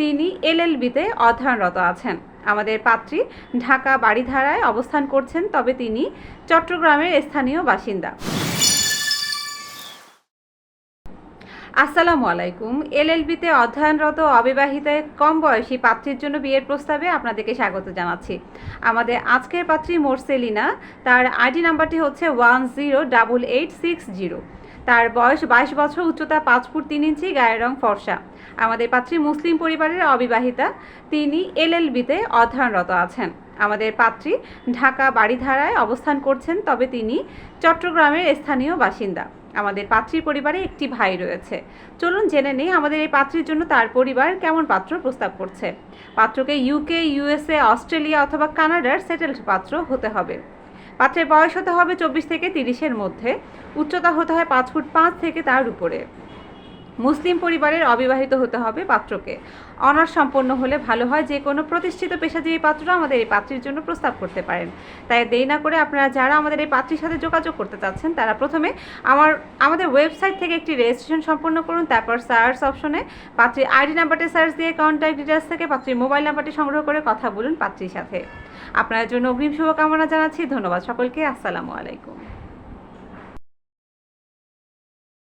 তিনি এলএলবিতে অধ্যয়নরত আছেন। আমাদের পাত্রী ঢাকা বাড়িধারায় অবস্থান করছেন, তবে তিনি চট্টগ্রামের স্থানীয় বাসিন্দা। আসসালামু আলাইকুম। এলএলবিতে অধ্যয়নরত অবিবাহিত কম বয়সী পাত্রীর জন্য বিয়ের প্রস্তাবে আপনাদেরকে স্বাগত জানাচ্ছি। আমাদের আজকের পাত্রী মোরসেলিনা, তার আইডি নাম্বারটি হচ্ছে one zero double eight six zero. তার বয়স বাইশ বছর, উচ্চতা পাঁচ ফুট তিন ইঞ্চি, গায়ের রং ফর্সা। আমাদের পাত্রী মুসলিম পরিবারের অবিবাহিতা। তিনি এলএলবিতে অধ্যয়নরত আছেন। আমাদের পাত্রী ঢাকা বাড়িধারায় অবস্থান করছেন, তবে তিনি চট্টগ্রামের স্থানীয় বাসিন্দা। আমাদের পাত্রীর পরিবারে একটি ভাই রয়েছে। চলুন জেনে নেই আমাদের এই পাত্রীর জন্য তার পরিবার কেমন পাত্র প্রস্তাব করছে। পাত্রকে ইউকে, ইউএসএ, অস্ট্রেলিয়া অথবা কানাডার সেটেলড পাত্র হতে হবে। পাত্রের বয়স হতে হবে চব্বিশ থেকে তিরিশের মধ্যে। উচ্চতা হতে হয় পাঁচ ফুট পাঁচ থেকে তার উপরে। মুসলিম পরিবারের অবিবাহিত হতে হবে পাত্রকে। অনার্স সম্পন্ন হলে ভালো হয় যে কোনো প্রতিষ্ঠিত পেশাজীবী পাত্র আমাদের এই পাত্রীর জন্য প্রস্তাব করতে পারেন। তাই দেরি না করে আপনারা যারা আমাদের এই পাত্রীর সাথে যোগাযোগ করতে চাচ্ছেন, তারা প্রথমে আমার, আমাদের ওয়েবসাইট থেকে একটি রেজিস্ট্রেশন সম্পন্ন করুন, তারপর সার্চ অপশনে পাত্রীর আইডি নাম্বারটি সার্চ দিয়ে কন্ট্যাক্ট ডিটেলস থেকে পাত্রীর মোবাইল নাম্বারটি সংগ্রহ করে কথা বলুন পাত্রীর সাথে। আপনার জন্য অগ্রিম শুভকামনা জানাচ্ছি, ধন্যবাদ সকলকে, আসসালামু আলাইকুম।